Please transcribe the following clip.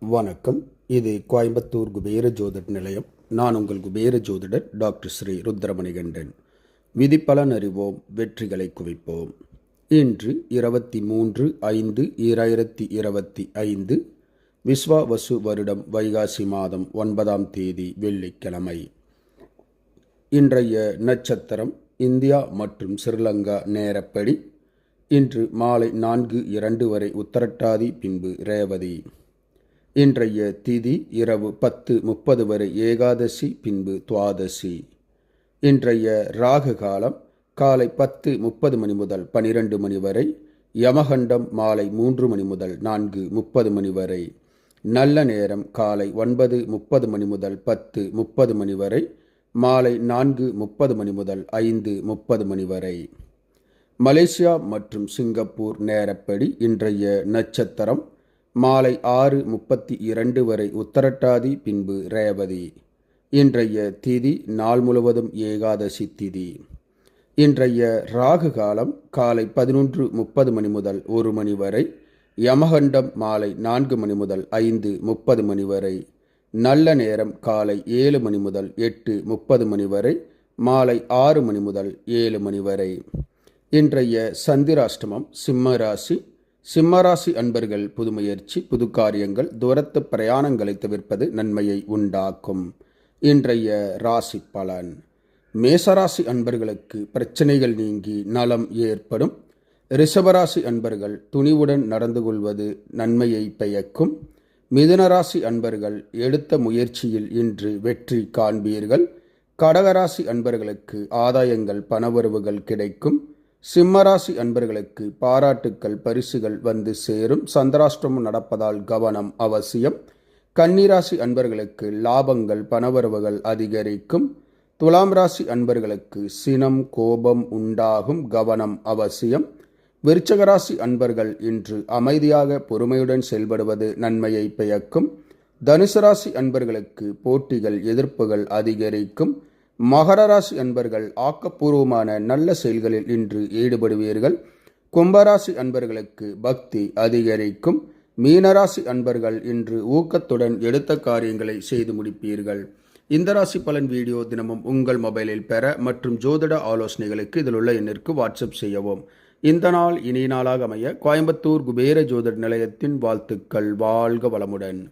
வணக்கம். இது கோயம்புத்தூர் குபேர ஜோதிட நிலையம். நான் உங்கள் குபேர ஜோதிடர் டாக்டர் ஸ்ரீ ருத்ரமணிகண்டன். விதிப்பலன் அறிவோம் வெற்றிகளை குவிப்போம். இன்று இருபத்தி மூன்று ஐந்து ஈராயிரத்தி இருபத்தி ஐந்து விஸ்வாவசு வருடம் வைகாசி மாதம் ஒன்பதாம் தேதி வெள்ளிக்கிழமை. இன்றைய நட்சத்திரம் இந்தியா மற்றும் ஸ்ரீலங்கா நேரப்படி. இன்று மாலை நான்கு இரண்டு வரை உத்தரட்டாதி பின்பு ரேவதி. இன்றைய திதி இரவு பத்து முப்பது வரை ஏகாதசி பின்பு துவாதசி. இன்றைய ராகு காலம் காலை பத்து முப்பது மணி முதல் பனிரெண்டு மணி வரை யமகண்டம் மாலை மூன்று மணி முதல் நான்கு முப்பது மணி வரை நல்ல நேரம் காலை ஒன்பது முப்பது மணி முதல் பத்து முப்பது மணி வரை மாலை நான்கு முப்பது மணி முதல் ஐந்து முப்பது மணி வரை. மலேசியா மற்றும் சிங்கப்பூர் நேரப்படி இன்றைய நட்சத்திரம் மாலை ஆறு முப்பத்தி இரண்டு வரை உத்தரட்டாதி பின்பு ரேவதி. இன்றைய திதி நாள் முழுவதும் ஏகாதசி திதி. இன்றைய ராகு காலம் காலை பதினொன்று முப்பது மணி முதல் ஒரு மணி வரை யமகண்டம் மாலை நான்கு மணி முதல் ஐந்து முப்பது மணி வரை நல்ல நேரம் காலை ஏழு மணி முதல் எட்டு முப்பது மணி வரை மாலை ஆறு மணி முதல் ஏழு மணி வரை. இன்றைய சந்திராஷ்டமம் சிம்ம ராசி சிம்மராசி அன்பர்கள் புது முயற்சி புது காரியங்கள் தூரத்து பிரயாணங்களை தவிர்ப்பது நன்மையை உண்டாக்கும். இன்றைய ராசி பலன். மேசராசி அன்பர்களுக்கு பிரச்சனைகள் நீங்கி நலம் ஏற்படும். ரிஷபராசி அன்பர்கள் துணிவுடன் நடந்து கொள்வது நன்மையை பெயக்கும். மிதுனராசி அன்பர்கள் எடுத்த முயற்சியில் இன்று வெற்றி காண்பீர்கள். கடகராசி அன்பர்களுக்கு ஆதாயங்கள் பணவரவுகள் கிடைக்கும். சிம்மராசி அன்பர்களுக்கு பாராட்டுக்கள் பரிசுகள் வந்து சேரும். சந்திராஷ்டிரமம் நடப்பதால் கவனம் அவசியம். கன்னிராசி அன்பர்களுக்கு லாபங்கள் பணவரவுகள் அதிகரிக்கும். துலாம் ராசி அன்பர்களுக்கு சினம் கோபம் உண்டாகும். கவனம் அவசியம். விருச்சகராசி அன்பர்கள் இன்று அமைதியாக பொறுமையுடன் செயல்படுவது நன்மையை பயக்கும் தனுசு ராசி அன்பர்களுக்கு போட்டிகள் எதிர்ப்புகள் அதிகரிக்கும். மகர ராசி அன்பர்கள் ஆக்கப்பூர்வமான நல்ல செயல்களில் இன்று ஈடுபடுவீர்கள். கும்பராசி அன்பர்களுக்கு பக்தி அதிகரிக்கும். மீனராசி அன்பர்கள் இன்று ஊக்கத்துடன் எடுத்த காரியங்களை செய்து முடிப்பீர்கள். இந்த ராசி பலன் வீடியோ தினமும் உங்கள் மொபைலில் பெற மற்றும் ஜோதிட ஆலோசனைகளுக்கு இதில் உள்ள எண்ணிற்கு வாட்ஸ்அப் செய்யவும். இந்த நாள் இனிய நாளாக அமைய கோயம்புத்தூர் குபேர ஜோதிட நிலையத்தின் வாழ்த்துக்கள். வாழ்க வளமுடன்.